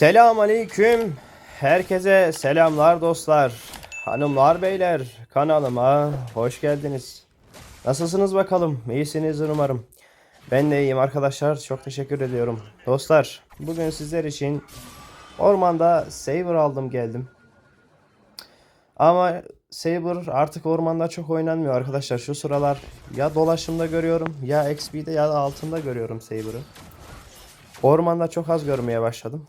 Selam aleyküm. Herkese selamlar dostlar. Hanımlar beyler kanalıma hoş geldiniz. Nasılsınız bakalım? İyisinizdir umarım. Ben de iyiyim arkadaşlar. Çok teşekkür ediyorum. Dostlar bugün sizler için ormanda Saber aldım geldim. Ama Saber artık ormanda çok oynanmıyor arkadaşlar. Şu sıralar ya dolaşımda görüyorum ya XP'de ya da altında görüyorum Saber'ı. Ormanda çok az görmeye başladım.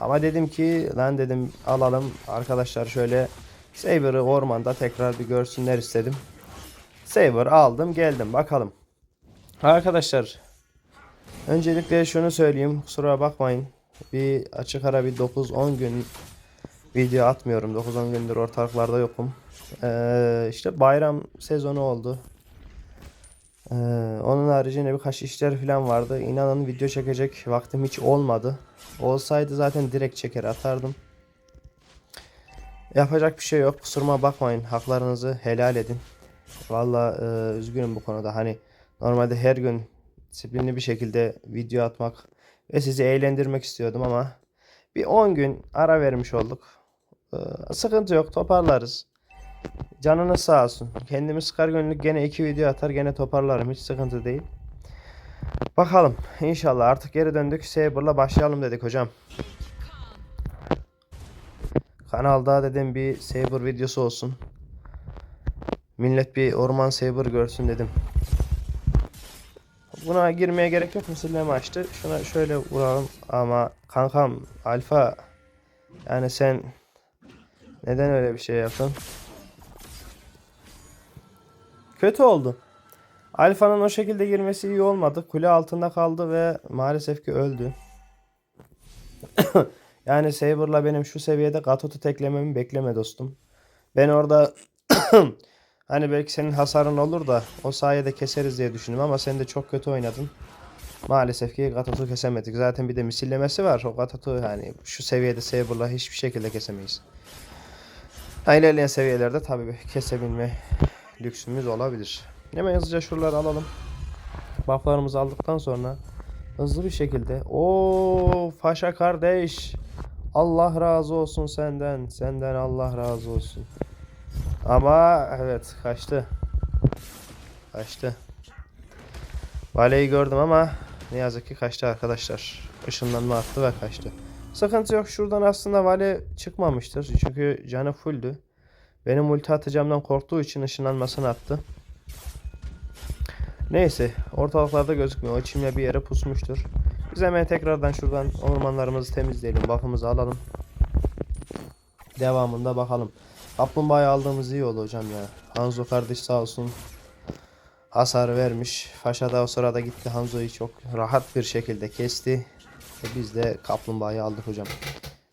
Ama dedim ki lan dedim alalım arkadaşlar şöyle Saber'ı ormanda tekrar bir görsünler istedim. Saber aldım geldim bakalım. Arkadaşlar öncelikle şunu söyleyeyim kusura bakmayın. Bir açık ara bir 9-10 gün video atmıyorum. 9-10 gündür ortalıklarda yokum. Ee, işte bayram sezonu oldu. Ee, onun haricinde birkaç işler falan vardı. İnanın video çekecek vaktim hiç olmadı. Olsaydı zaten direkt çeker atardım. Yapacak bir şey yok. Kusuruma bakmayın. Haklarınızı helal edin. Valla e, üzgünüm bu konuda. Hani normalde her gün disiplinli bir şekilde video atmak ve sizi eğlendirmek istiyordum ama bir 10 gün ara vermiş olduk. Ee, sıkıntı yok. Toparlarız. Canınız sağ olsun. Kendimi sıkar gönüllük gene iki video atar gene toparlarım. Hiç sıkıntı değil. Bakalım. İnşallah artık geri döndük. Saber'la başlayalım dedik hocam. Kanalda dedim bir Saber videosu olsun. Millet bir orman Saber görsün dedim. Buna girmeye gerek yok. Misilleme açtı. Şuna şöyle vuralım. Ama kankam alfa yani sen neden öyle bir şey yaptın? Kötü oldu. Alfa'nın o şekilde girmesi iyi olmadı. Kule altında kaldı ve maalesef ki öldü. yani Saber'la benim şu seviyede Gatot'u teklememi bekleme dostum. Ben orada hani belki senin hasarın olur da o sayede keseriz diye düşündüm ama sen de çok kötü oynadın. Maalesef ki Gatot'u kesemedik. Zaten bir de misillemesi var. O Gatot'u yani şu seviyede Saber'la hiçbir şekilde kesemeyiz. Ha, ilerleyen seviyelerde tabii kesebilme lüksümüz olabilir. Hemen hızlıca şuraları alalım. Bufflarımızı aldıktan sonra hızlı bir şekilde o Faşa kardeş Allah razı olsun senden. Senden Allah razı olsun. Ama evet kaçtı. Kaçtı. Valeyi gördüm ama ne yazık ki kaçtı arkadaşlar. Işınlanma attı ve kaçtı. Sıkıntı yok. Şuradan aslında Vale çıkmamıştır. Çünkü canı fulldü. Benim ulti atacağımdan korktuğu için ışınlanmasını attı. Neyse. Ortalıklarda gözükmüyor. O içimle bir yere pusmuştur. Biz hemen tekrardan şuradan ormanlarımızı temizleyelim. Bakımızı alalım. Devamında bakalım. Kaplumbağayı aldığımız iyi oldu hocam ya. Hanzo kardeş sağ olsun. Hasar vermiş. Faşa da o sırada gitti. Hanzo'yu çok rahat bir şekilde kesti. Ve biz de kaplumbağayı aldık hocam.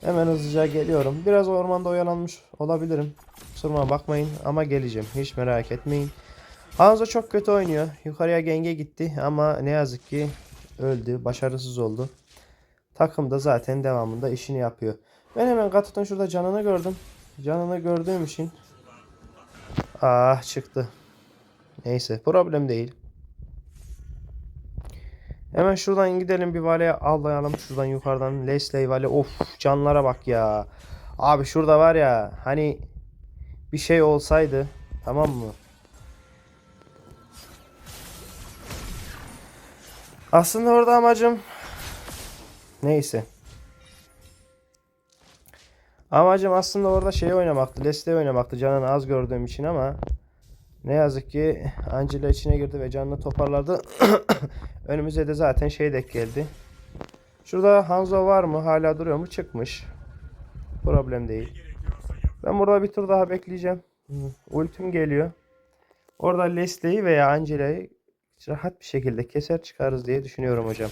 Hemen hızlıca geliyorum. Biraz ormanda oyalanmış olabilirim. Kusuruma bakmayın ama geleceğim. Hiç merak etmeyin. Hanzo çok kötü oynuyor. Yukarıya genge gitti ama ne yazık ki öldü. Başarısız oldu. Takım da zaten devamında işini yapıyor. Ben hemen Gatot'un şurada canını gördüm. Canını gördüğüm için ah çıktı. Neyse problem değil. Hemen şuradan gidelim bir valeye avlayalım. Şuradan yukarıdan Leslie vale. Of canlara bak ya. Abi şurada var ya hani bir şey olsaydı tamam mı? Aslında orada amacım neyse. Amacım aslında orada şey oynamaktı. Leslie oynamaktı canını az gördüğüm için ama ne yazık ki Angela içine girdi ve canını toparladı. Önümüze de zaten şey denk geldi. Şurada Hanzo var mı? Hala duruyor mu? Çıkmış. Problem değil. Ben burada bir tur daha bekleyeceğim. Ultim geliyor. Orada Leslie'yi veya Angela'yı rahat bir şekilde keser çıkarız diye düşünüyorum hocam.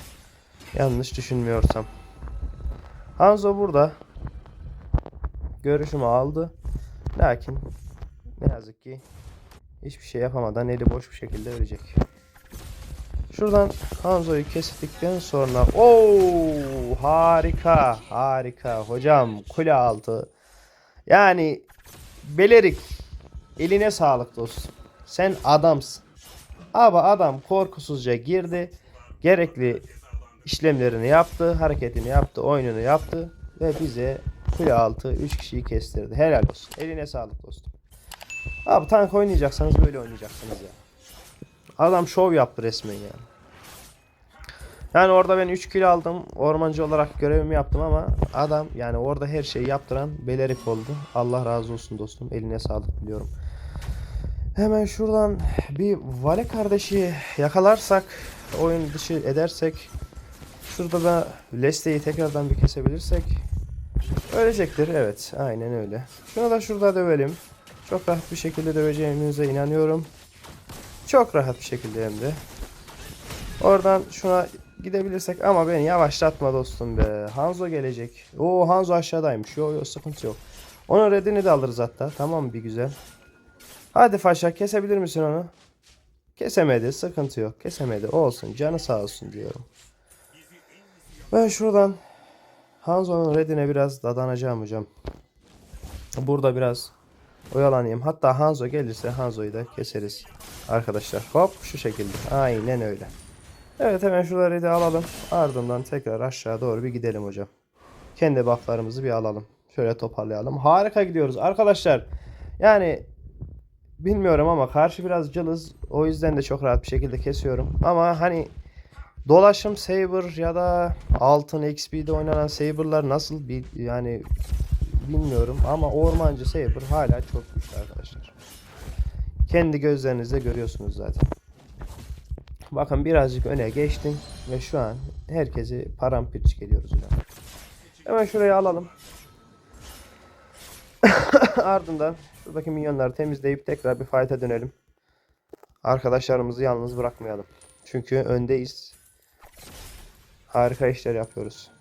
Yanlış düşünmüyorsam. Hanzo burada. Görüşümü aldı. Lakin ne yazık ki hiçbir şey yapamadan eli boş bir şekilde ölecek. Şuradan Hanzo'yu kestikten sonra ooo harika harika hocam kule altı yani Belerik eline sağlık dostum sen adamsın ama adam korkusuzca girdi gerekli işlemlerini yaptı hareketini yaptı oyununu yaptı ve bize kule altı 3 kişiyi kestirdi. Helal olsun. Eline sağlık dostum. Abi tank oynayacaksanız böyle oynayacaksınız ya. Adam şov yaptı resmen yani. Yani orada ben 3 kilo aldım. Ormancı olarak görevimi yaptım ama adam yani orada her şeyi yaptıran Belerik oldu. Allah razı olsun dostum. Eline sağlık diliyorum. Hemen şuradan bir Vale kardeşi yakalarsak, oyun dışı edersek, şurada da Leste'yi tekrardan bir kesebilirsek ölecektir. Evet, aynen öyle. Şunu da şurada dövelim. Çok rahat bir şekilde döveceğimize inanıyorum. Çok rahat bir şekilde hem de. Oradan şuna gidebilirsek ama beni yavaşlatma dostum be. Hanzo gelecek. Oo Hanzo aşağıdaymış. Yo yo sıkıntı yok. Onun redini de alırız hatta. Tamam bir güzel. Hadi Faşa kesebilir misin onu? Kesemedi. Sıkıntı yok. Kesemedi. Olsun. Canı sağ olsun diyorum. Ben şuradan Hanzo'nun redine biraz dadanacağım hocam. Burada biraz oyalanayım. Hatta Hanzo gelirse Hanzo'yu da keseriz. Arkadaşlar hop şu şekilde. Aynen öyle. Evet hemen şuları da alalım. Ardından tekrar aşağı doğru bir gidelim hocam. Kendi bufflarımızı bir alalım. Şöyle toparlayalım. Harika gidiyoruz. Arkadaşlar yani bilmiyorum ama karşı biraz cılız. O yüzden de çok rahat bir şekilde kesiyorum. Ama hani dolaşım Saber ya da altın XP'de oynanan Saber'lar nasıl bir yani bilmiyorum ama ormancı Saber hala çok güçlü arkadaşlar. Kendi gözlerinizle görüyorsunuz zaten. Bakın birazcık öne geçtim ve şu an herkesi paramparça geliyoruz hocam. Hemen şurayı alalım. Ardından şuradaki minyonları temizleyip tekrar bir fight'a dönelim. Arkadaşlarımızı yalnız bırakmayalım. Çünkü öndeyiz. Harika işler yapıyoruz.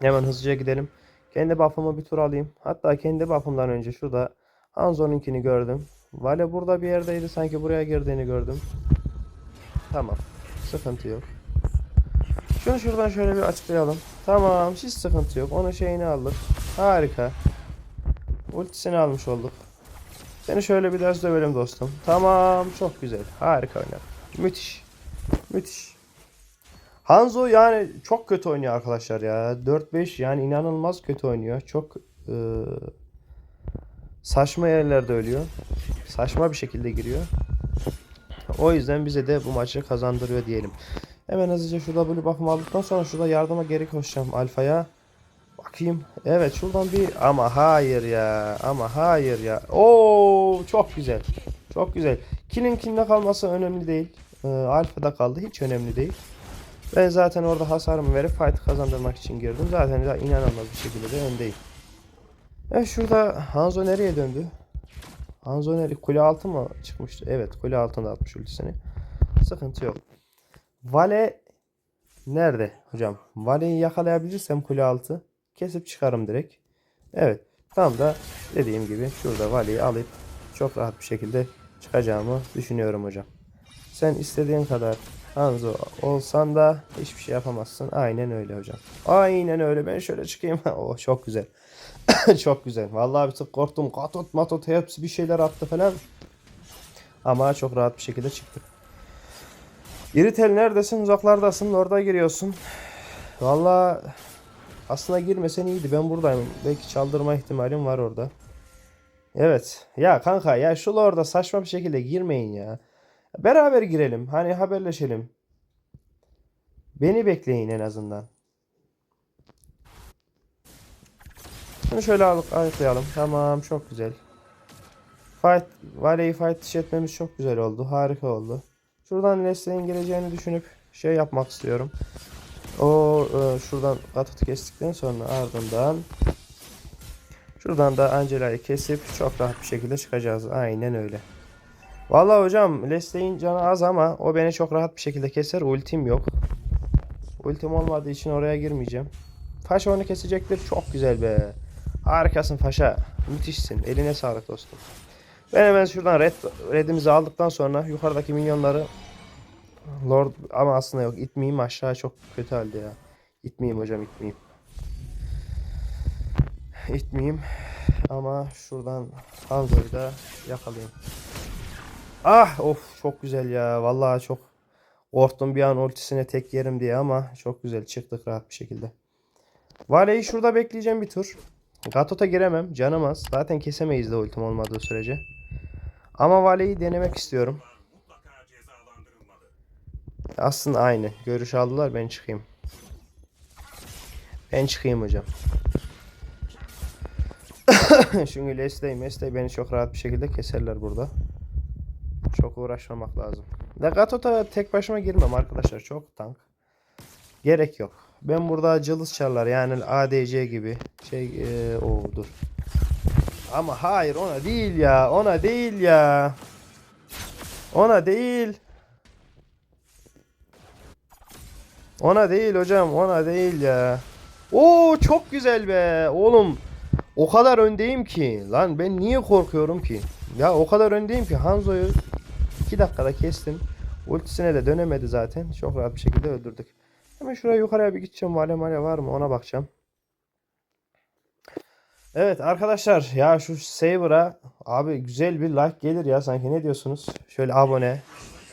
Hemen hızlıca gidelim. Kendi buff'ımı bir tur alayım. Hatta kendi buff'ımdan önce şurada Hanzo'nunkini gördüm. Vale burada bir yerdeydi. Sanki buraya girdiğini gördüm. Tamam. Sıkıntı yok. Şunu şuradan şöyle bir açıklayalım. Tamam. Hiç sıkıntı yok. Onun şeyini aldık. Harika. Ultisini almış olduk. Seni şöyle bir ders dövelim dostum. Tamam. Çok güzel. Harika oynar. Müthiş. Müthiş. Hanzo yani çok kötü oynuyor arkadaşlar ya. 4-5 yani inanılmaz kötü oynuyor. Çok eee, saçma yerlerde ölüyor. Saçma bir şekilde giriyor. O yüzden bize de bu maçı kazandırıyor diyelim. Hemen hızlıca şu W buff'ımı aldıktan sonra şurada yardıma geri koşacağım Alfa'ya. Bakayım. Evet şuradan bir ama hayır ya. Ama hayır ya. Oo çok güzel. Çok güzel. Kill'in kimde kalması önemli değil. Ee, Alfa'da kaldı. Hiç önemli değil. Ben zaten orada hasarımı verip fight kazandırmak için girdim. Zaten inanılmaz bir şekilde de öndeyim. Evet şurada Hanzo nereye döndü? Hanzo nereye? Kule altı mı çıkmıştı? Evet kule altında atmış ultisini. Sıkıntı yok. Vale nerede hocam? Vale'yi yakalayabilirsem kule altı kesip çıkarım direkt. Evet. Tam da dediğim gibi şurada Vale'yi alıp çok rahat bir şekilde çıkacağımı düşünüyorum hocam. Sen istediğin kadar Hanzo olsan da hiçbir şey yapamazsın. Aynen öyle hocam. Aynen öyle. Ben şöyle çıkayım. oh çok güzel. çok güzel. Vallahi bir tık korktum. Katot matot hepsi bir şeyler attı falan. Ama çok rahat bir şekilde çıktık. İritel neredesin? Uzaklardasın. Orada giriyorsun. Vallahi aslında girmesen iyiydi. Ben buradayım. Belki çaldırma ihtimalim var orada. Evet. Ya kanka ya şu orada saçma bir şekilde girmeyin ya. Beraber girelim. Hani haberleşelim. Beni bekleyin en azından. Şunu şöyle alıp ayıklayalım. Tamam çok güzel. Fight, Vale'yi fight dışı etmemiz çok güzel oldu. Harika oldu. Şuradan Leslie'nin geleceğini düşünüp şey yapmak istiyorum. O e, şuradan Gatot'u kestikten sonra ardından şuradan da Angela'yı kesip çok rahat bir şekilde çıkacağız. Aynen öyle. Vallahi hocam Leslie'nin canı az ama o beni çok rahat bir şekilde keser. Ultim yok. Ultim olmadığı için oraya girmeyeceğim. Faşa onu kesecektir. Çok güzel be. Harikasın Faşa. Müthişsin. Eline sağlık dostum. Ben hemen şuradan red, redimizi aldıktan sonra yukarıdaki minyonları Lord ama aslında yok itmeyeyim aşağı çok kötü halde ya. İtmeyeyim hocam itmeyeyim. İtmeyeyim ama şuradan Hanzo'yu da yakalayayım. Ah of çok güzel ya. Vallahi çok korktum bir an ultisine tek yerim diye ama çok güzel çıktık rahat bir şekilde. Vale'yi şurada bekleyeceğim bir tur. Gatot'a giremem. Canım az. Zaten kesemeyiz de ultim olmadığı sürece. Ama Vale'yi denemek istiyorum. Aslında aynı. Görüş aldılar. Ben çıkayım. Ben çıkayım hocam. Çünkü Leslie, Mesle beni çok rahat bir şekilde keserler burada. Çok uğraşmamak lazım. Ve Gatot'a tek başıma girmem arkadaşlar. Çok tank. Gerek yok. Ben burada cılız çarlar yani ADC gibi. Şey e, o dur. Ama hayır ona değil ya. Ona değil ya. Ona değil. Ona değil hocam. Ona değil ya. Oo çok güzel be. Oğlum o kadar öndeyim ki. Lan ben niye korkuyorum ki? Ya o kadar öndeyim ki Hanzo'yu 2 dakikada kestim. Ultisine de dönemedi zaten. Çok rahat bir şekilde öldürdük. Hemen şuraya yukarıya bir gideceğim. Vale male var mı? Ona bakacağım. Evet arkadaşlar ya şu Saber'a abi güzel bir like gelir ya sanki ne diyorsunuz? Şöyle abone.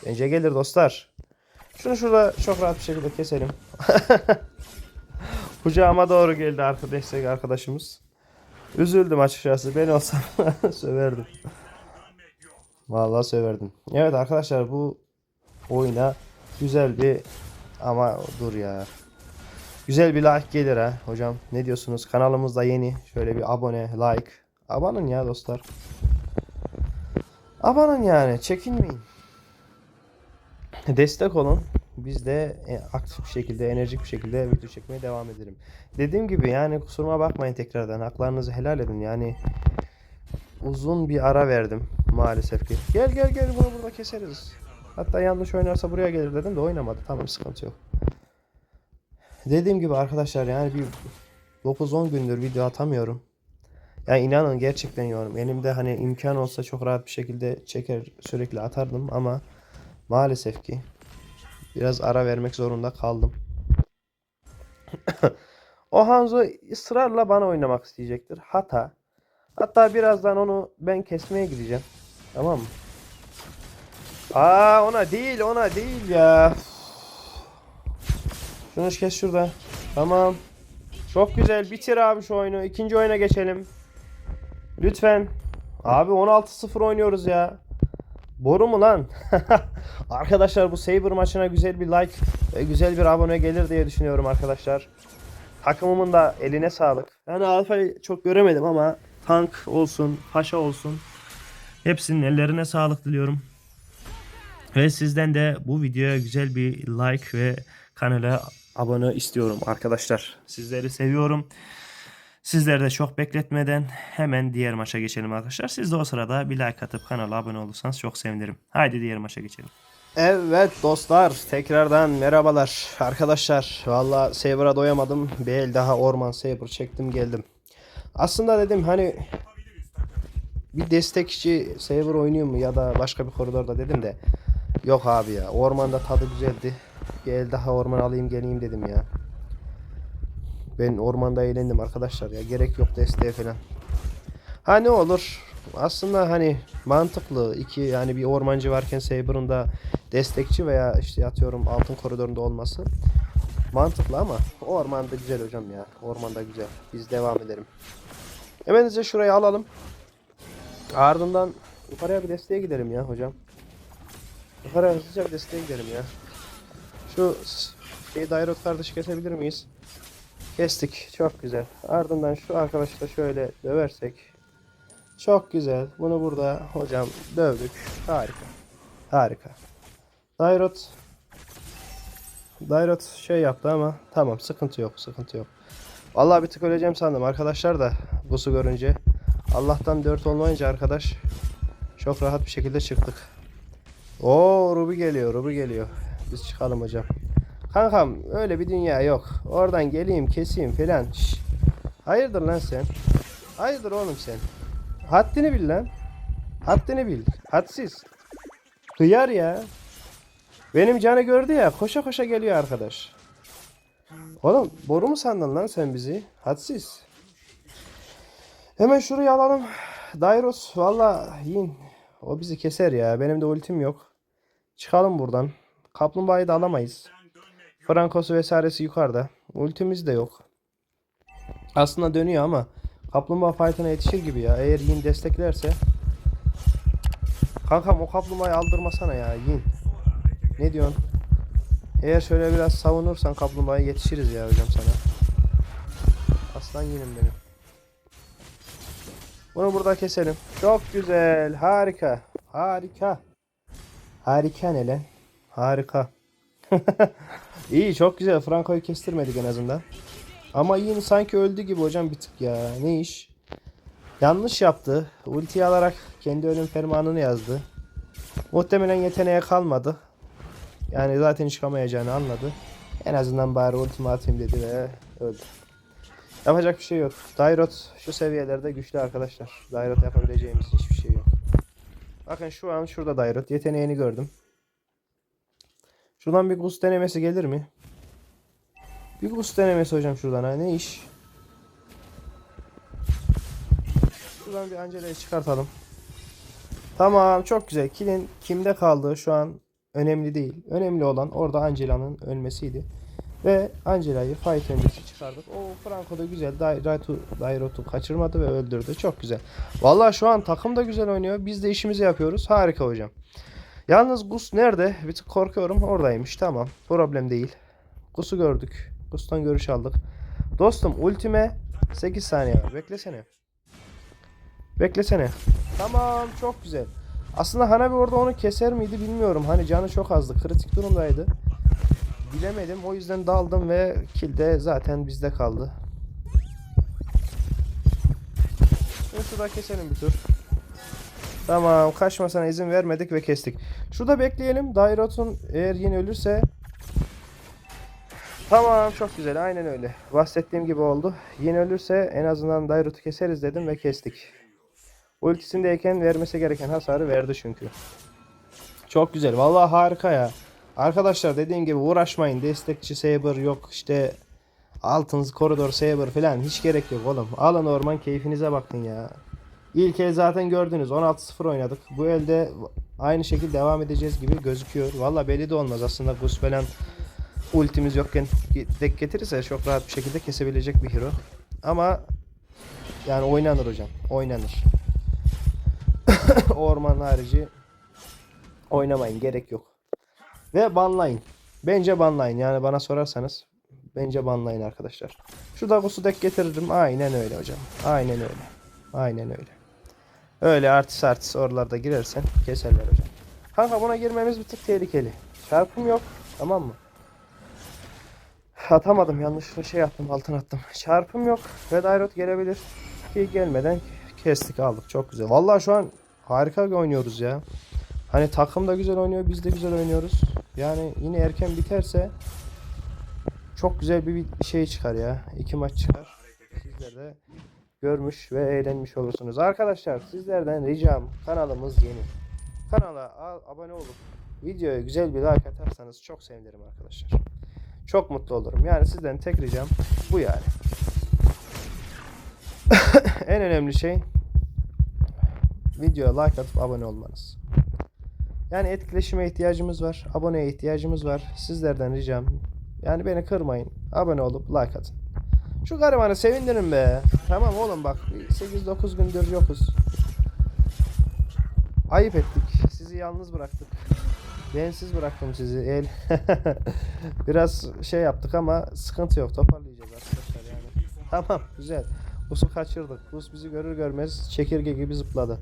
Bence gelir dostlar. Şunu şurada çok rahat bir şekilde keselim. Kucağıma doğru geldi arkadaş arkadaşımız. Üzüldüm açıkçası. Ben olsam söverdim. Vallahi söverdim. Evet arkadaşlar bu oyuna güzel bir ama dur ya. Güzel bir like gelir ha hocam. Ne diyorsunuz? Kanalımızda yeni. Şöyle bir abone, like. Abanın ya dostlar. Abanın yani. Çekinmeyin. Destek olun. Biz de e, aktif bir şekilde, enerjik bir şekilde video çekmeye devam edelim. Dediğim gibi yani kusuruma bakmayın tekrardan. Haklarınızı helal edin. Yani uzun bir ara verdim maalesef ki. Gel gel gel bunu burada keseriz. Hatta yanlış oynarsa buraya gelir dedim de oynamadı. Tamam sıkıntı yok. Dediğim gibi arkadaşlar yani bir 9-10 gündür video atamıyorum. Yani inanın gerçekten yoğunum. Elimde hani imkan olsa çok rahat bir şekilde çeker sürekli atardım ama maalesef ki biraz ara vermek zorunda kaldım. o Hanzo ısrarla bana oynamak isteyecektir. Hata. Hatta birazdan onu ben kesmeye gideceğim. Tamam mı? Aa ona değil ona değil ya. Şunu kes şurada. Tamam. Çok güzel. Bitir abi şu oyunu. İkinci oyuna geçelim. Lütfen. Abi 16-0 oynuyoruz ya. Boru mu lan? arkadaşlar bu Saber maçına güzel bir like ve güzel bir abone gelir diye düşünüyorum arkadaşlar. Takımımın da eline sağlık. Yani Alfa'yı çok göremedim ama tank olsun, paşa olsun. Hepsinin ellerine sağlık diliyorum. Ve sizden de bu videoya güzel bir like ve kanala abone istiyorum arkadaşlar. Sizleri seviyorum. Sizleri de çok bekletmeden hemen diğer maça geçelim arkadaşlar. Siz de o sırada bir like atıp kanala abone olursanız çok sevinirim. Haydi diğer maça geçelim. Evet dostlar tekrardan merhabalar arkadaşlar. Valla Saber'a doyamadım. Bir el daha orman Saber çektim geldim. Aslında dedim hani bir destekçi Saber oynuyor mu ya da başka bir koridorda dedim de yok abi ya ormanda tadı güzeldi. Bir el daha orman alayım geleyim dedim ya. Ben ormanda eğlendim arkadaşlar ya gerek yok desteğe falan. Ha ne olur aslında hani mantıklı iki yani bir ormancı varken Saber'ın da destekçi veya işte atıyorum altın koridorunda olması mantıklı ama ormanda güzel hocam ya ormanda güzel biz devam edelim. Hemen size şurayı alalım. Ardından yukarıya bir desteğe gidelim ya hocam. Yukarıya hızlıca bir desteğe gidelim ya. Şu şey Dairot kardeşi kesebilir miyiz? Kestik. Çok güzel. Ardından şu arkadaşı da şöyle döversek. Çok güzel. Bunu burada hocam dövdük. Harika. Harika. Dairot Dairot şey yaptı ama tamam sıkıntı yok sıkıntı yok. Vallahi bir tık öleceğim sandım arkadaşlar da Gus'u görünce. Allah'tan 4 olmayınca arkadaş çok rahat bir şekilde çıktık. Oo Ruby geliyor Ruby geliyor. Biz çıkalım hocam. Kankam öyle bir dünya yok. Oradan geleyim keseyim falan. Şş. Hayırdır lan sen? Hayırdır oğlum sen? Haddini bil lan. Haddini bil. Hadsiz. Hıyar ya. Benim canı gördü ya koşa koşa geliyor arkadaş. Oğlum boru mu sandın lan sen bizi? Hadsiz. Hemen şurayı alalım. Dairos valla yiyin. O bizi keser ya. Benim de ultim yok. Çıkalım buradan. Kaplumbağayı da alamayız. Frankos'u vesairesi yukarıda. Ultimiz de yok. Aslında dönüyor ama kaplumbağa fight'ına yetişir gibi ya. Eğer Yin desteklerse. Kankam o kaplumbağayı aldırmasana ya Yin. Ne diyorsun? Eğer şöyle biraz savunursan kaplumbağaya yetişiriz ya hocam sana. Aslan Yin'im benim. Bunu burada keselim. Çok güzel. Harika. Harika. Harika ne lan? Harika. İyi çok güzel. Franco'yu kestirmedik en azından. Ama yine sanki öldü gibi hocam bir tık ya. Ne iş? Yanlış yaptı. Ultiyi alarak kendi ölüm fermanını yazdı. Muhtemelen yeteneğe kalmadı. Yani zaten çıkamayacağını anladı. En azından bari ultimi atayım dedi ve öldü. Yapacak bir şey yok. Dairot şu seviyelerde güçlü arkadaşlar. Dairot yapabileceğimiz hiçbir şey yok. Bakın şu an şurada Dairot. Yeteneğini gördüm. Şuradan bir boost denemesi gelir mi? Bir boost denemesi hocam şuradan ha. Ne iş? Şuradan bir Angela'yı çıkartalım. Tamam çok güzel. Kilin kimde kaldığı şu an önemli değil. Önemli olan orada Angela'nın ölmesiydi. Ve Angela'yı fight öncesi çıkardık. O Franco da güzel. Dairot'u Dairot'u kaçırmadı ve öldürdü. Çok güzel. Vallahi şu an takım da güzel oynuyor. Biz de işimizi yapıyoruz. Harika hocam. Yalnız Gus nerede? Bir tık korkuyorum. Oradaymış. Tamam. Problem değil. Gus'u gördük. Gus'tan görüş aldık. Dostum ultime 8 saniye var. Beklesene. Beklesene. Tamam çok güzel. Aslında Hanabi orada onu keser miydi bilmiyorum. Hani canı çok azdı. Kritik durumdaydı. Bilemedim. O yüzden daldım ve kill de zaten bizde kaldı. Şurada keselim bir tur. Tamam kaçmasına izin vermedik ve kestik. Şurada bekleyelim. Dairot'un eğer yine ölürse Tamam çok güzel aynen öyle. Bahsettiğim gibi oldu. Yine ölürse en azından Dairot'u keseriz dedim ve kestik. Ultisindeyken vermesi gereken hasarı verdi çünkü. Çok güzel. Vallahi harika ya. Arkadaşlar dediğim gibi uğraşmayın. Destekçi Saber yok işte altın koridor Saber falan hiç gerek yok oğlum. Alın orman keyfinize bakın ya. İlk el zaten gördünüz 16-0 oynadık. Bu elde aynı şekilde devam edeceğiz gibi gözüküyor. Valla belli de olmaz aslında Gus falan ultimiz yokken dek getirirse çok rahat bir şekilde kesebilecek bir hero. Ama yani oynanır hocam. Oynanır. Orman harici oynamayın gerek yok. Ve banlayın. Bence banlayın yani bana sorarsanız. Bence banlayın arkadaşlar. Şu Dagos'u dek getiririm. Aynen öyle hocam. Aynen öyle. Aynen öyle. Öyle artist artist oralarda girersen keserler hocam. Kanka buna girmemiz bir tık tehlikeli. Çarpım yok. Tamam mı? Atamadım yanlışlıkla şey yaptım altın attım. Çarpım yok. Red Aerot gelebilir. Ki gelmeden kestik aldık. Çok güzel. Vallahi şu an harika oynuyoruz ya. Hani takım da güzel oynuyor. Biz de güzel oynuyoruz. Yani yine erken biterse çok güzel bir şey çıkar ya. İki maç çıkar. Sizler de görmüş ve eğlenmiş olursunuz. Arkadaşlar sizlerden ricam kanalımız yeni. Kanala abone olup videoya güzel bir like atarsanız çok sevinirim arkadaşlar. Çok mutlu olurum. Yani sizden tek ricam bu yani. en önemli şey videoya like atıp abone olmanız. Yani etkileşime ihtiyacımız var. Aboneye ihtiyacımız var. Sizlerden ricam. Yani beni kırmayın. Abone olup like atın. Şu garibanı sevindirin be. Tamam oğlum bak 8-9 gündür yokuz. Ayıp ettik. Sizi yalnız bıraktık. Bensiz bıraktım sizi. El. Biraz şey yaptık ama sıkıntı yok. Toparlayacağız arkadaşlar yani. Tamam güzel. Bus'u kaçırdık. Bus bizi görür görmez çekirge gibi zıpladı.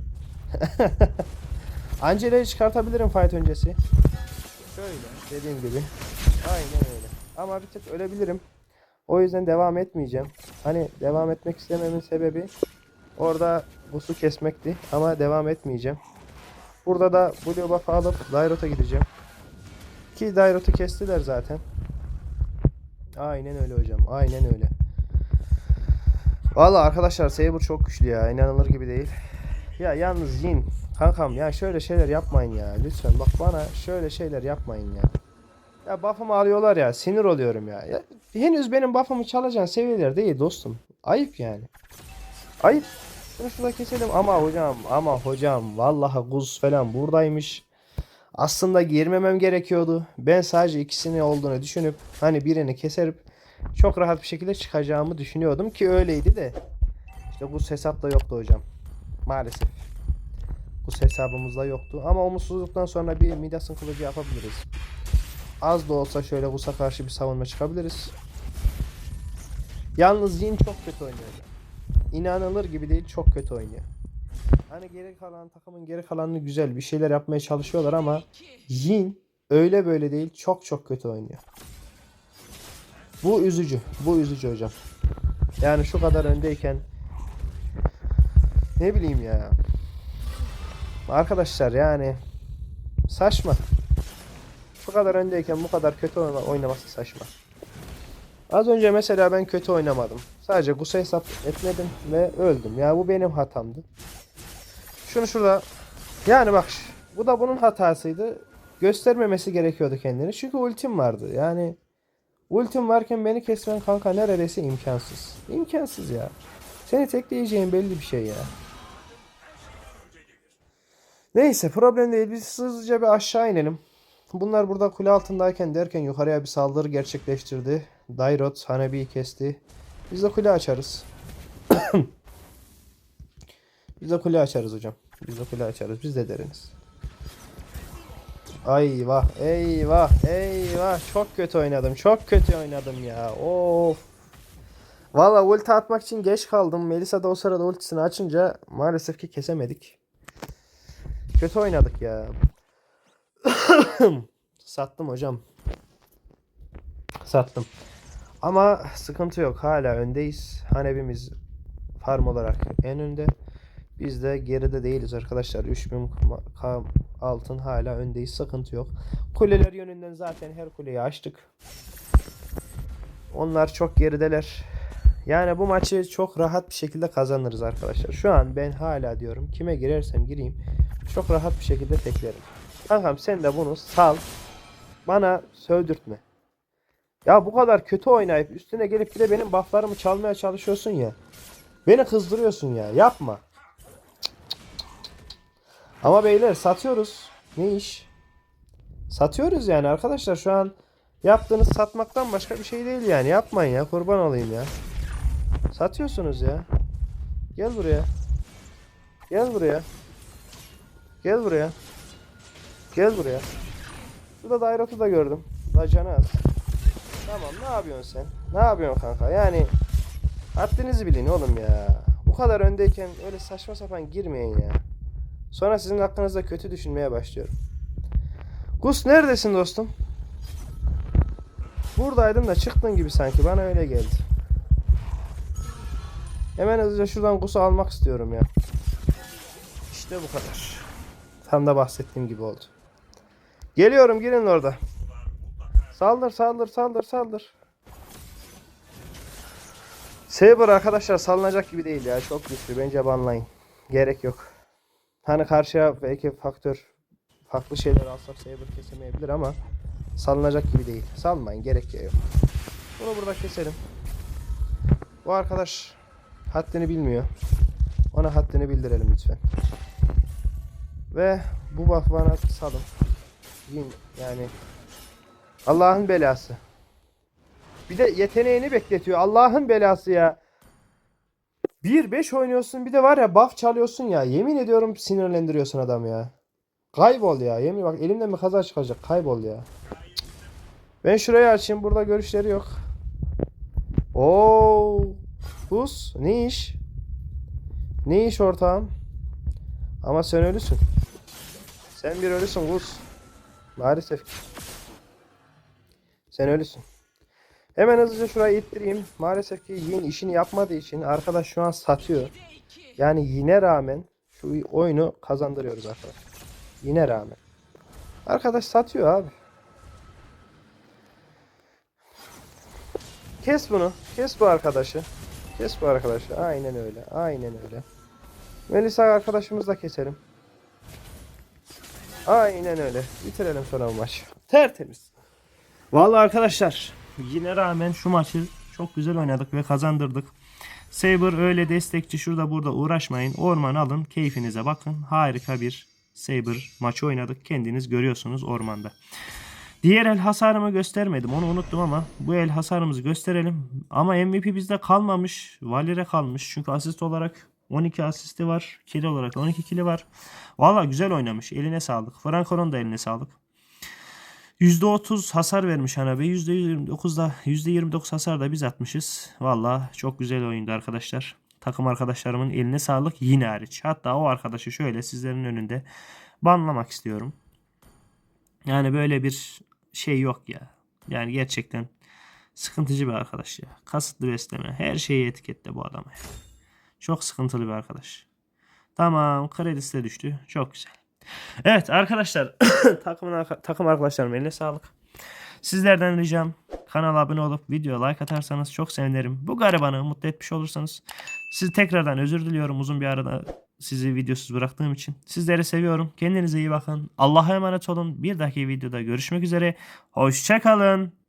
Angela'yı çıkartabilirim fight öncesi. Şöyle dediğim gibi. Aynen öyle. Ama bir tık ölebilirim. O yüzden devam etmeyeceğim. Hani devam etmek istememin sebebi orada bus'u kesmekti. Ama devam etmeyeceğim. Burada da Blue Buff'ı alıp Dairot'a gideceğim. Ki Dairot'u kestiler zaten. Aynen öyle hocam. Aynen öyle. Valla arkadaşlar Saber çok güçlü ya. İnanılır gibi değil. Ya yalnız Jin kankam ya şöyle şeyler yapmayın ya. Lütfen bak bana şöyle şeyler yapmayın ya. Ya buff'ımı alıyorlar ya. Sinir oluyorum ya. ya henüz benim buff'ımı çalacağın seviyeler değil dostum. Ayıp yani. Ayıp. Şunu şurada keselim ama hocam ama hocam vallahi guz falan buradaymış. Aslında girmemem gerekiyordu. Ben sadece ikisini olduğunu düşünüp hani birini keserip çok rahat bir şekilde çıkacağımı düşünüyordum ki öyleydi de. İşte bu hesapla yoktu hocam. Maalesef. Bu hesabımızda yoktu. Ama umutsuzluktan sonra bir Midas'ın kılıcı yapabiliriz. Az da olsa şöyle Gus'a karşı bir savunma çıkabiliriz. Yalnız Yin çok kötü oynuyor. İnanılır gibi değil çok kötü oynuyor. Hani geri kalan takımın geri kalanını güzel bir şeyler yapmaya çalışıyorlar ama Yin öyle böyle değil çok çok kötü oynuyor. Bu üzücü. Bu üzücü hocam. Yani şu kadar öndeyken ne bileyim ya. Arkadaşlar yani saçma. Şu kadar öndeyken bu kadar kötü oyna- oynaması saçma. Az önce mesela ben kötü oynamadım. Sadece Gusa hesap etmedim ve öldüm. Ya bu benim hatamdı. Şunu şurada yani bak bu da bunun hatasıydı. Göstermemesi gerekiyordu kendini. Çünkü ultim vardı. Yani ultim varken beni kesmen kanka neredeyse imkansız. İmkansız ya. Seni tekleyeceğin belli bir şey ya. Neyse problem değil. Biz hızlıca bir aşağı inelim. Bunlar burada kule altındayken derken yukarıya bir saldırı gerçekleştirdi. Dairot Hanebi'yi kesti. Biz de kule açarız. Biz de kule açarız hocam. Biz de kule açarız. Biz de deriniz. Eyvah, eyvah, eyvah. Çok kötü oynadım. Çok kötü oynadım ya. Of. Valla ulti atmak için geç kaldım. Melisa da o sırada ultisini açınca maalesef ki kesemedik. Kötü oynadık ya. Sattım hocam. Sattım. Ama sıkıntı yok. Hala öndeyiz. Hanebimiz farm olarak en önde. Biz de geride değiliz arkadaşlar. 3000 K altın hala öndeyiz. Sıkıntı yok. Kuleler yönünden zaten her kuleyi açtık. Onlar çok gerideler. Yani bu maçı çok rahat bir şekilde kazanırız arkadaşlar. Şu an ben hala diyorum kime girersem gireyim çok rahat bir şekilde teklerim. Kankam sen de bunu sal. Bana sövdürtme. Ya bu kadar kötü oynayıp üstüne gelip bir de benim bufflarımı çalmaya çalışıyorsun ya. Beni kızdırıyorsun ya. Yapma. Ama beyler satıyoruz. Ne iş? Satıyoruz yani arkadaşlar şu an yaptığınız satmaktan başka bir şey değil yani. Yapmayın ya kurban olayım ya. Satıyorsunuz ya. Gel buraya. Gel buraya. Gel buraya. Gel buraya. Şurada Dairat'ı da gördüm. La canı az. Tamam ne yapıyorsun sen? Ne yapıyorsun kanka? Yani haddinizi bilin oğlum ya. Bu kadar öndeyken öyle saçma sapan girmeyin ya. Sonra sizin hakkınızda kötü düşünmeye başlıyorum. Gus neredesin dostum? Buradaydın da çıktın gibi sanki. Bana öyle geldi. Hemen hızlıca şuradan Gus'u almak istiyorum ya. İşte bu kadar. Tam da bahsettiğim gibi oldu. Geliyorum girin orada. Saldır saldır saldır saldır. Saber arkadaşlar salınacak gibi değil ya. Çok güçlü. Bence banlayın. Gerek yok. Hani karşıya belki faktör farklı şeyler alsak Saber kesemeyebilir ama salınacak gibi değil. Salmayın. Gerek yok. Bunu burada keselim. Bu arkadaş haddini bilmiyor. Ona haddini bildirelim lütfen. Ve bu buff bana salın. Yin yani Allah'ın belası. Bir de yeteneğini bekletiyor. Allah'ın belası ya. 1-5 oynuyorsun bir de var ya buff çalıyorsun ya. Yemin ediyorum sinirlendiriyorsun adam ya. Kaybol ya. Yemin bak elimden bir kaza çıkacak. Kaybol ya. Ben şurayı açayım. Burada görüşleri yok. Oo. Buz. Ne iş? Ne iş ortağım? Ama sen ölüsün. Sen bir ölüsün Buz. Maalesef ki. Sen ölüsün. Hemen hızlıca şurayı ittireyim. Maalesef ki Yin işini yapmadığı için arkadaş şu an satıyor. Yani yine rağmen şu oyunu kazandırıyoruz arkadaşlar. Yine rağmen. Arkadaş satıyor abi. Kes bunu. Kes bu arkadaşı. Kes bu arkadaşı. Aynen öyle. Aynen öyle. Melisa arkadaşımızı da keselim. Aynen öyle. Bitirelim sonra bu maçı. Tertemiz. Vallahi arkadaşlar yine rağmen şu maçı çok güzel oynadık ve kazandırdık. Saber öyle destekçi şurada burada uğraşmayın. Orman alın keyfinize bakın. Harika bir Saber maçı oynadık. Kendiniz görüyorsunuz ormanda. Diğer el hasarımı göstermedim. Onu unuttum ama bu el hasarımızı gösterelim. Ama MVP bizde kalmamış. Valire kalmış. Çünkü asist olarak 12 asisti var. Kill olarak da 12 kili var. Valla güzel oynamış. Eline sağlık. Franco'nun da eline sağlık. %30 hasar vermiş Hanabi. %29'da %29 hasar da biz atmışız. Valla çok güzel oyundu arkadaşlar. Takım arkadaşlarımın eline sağlık yine hariç. Hatta o arkadaşı şöyle sizlerin önünde banlamak istiyorum. Yani böyle bir şey yok ya. Yani gerçekten sıkıntıcı bir arkadaş ya. Kasıtlı besleme. Her şeyi etiketle bu adama. ya. Çok sıkıntılı bir arkadaş. Tamam kredisi de düştü. Çok güzel. Evet arkadaşlar takımın takım arkadaşlarım eline sağlık. Sizlerden ricam kanala abone olup videoya like atarsanız çok sevinirim. Bu garibanı mutlu etmiş olursanız sizi tekrardan özür diliyorum uzun bir arada sizi videosuz bıraktığım için. Sizleri seviyorum. Kendinize iyi bakın. Allah'a emanet olun. Bir dahaki videoda görüşmek üzere. Hoşçakalın.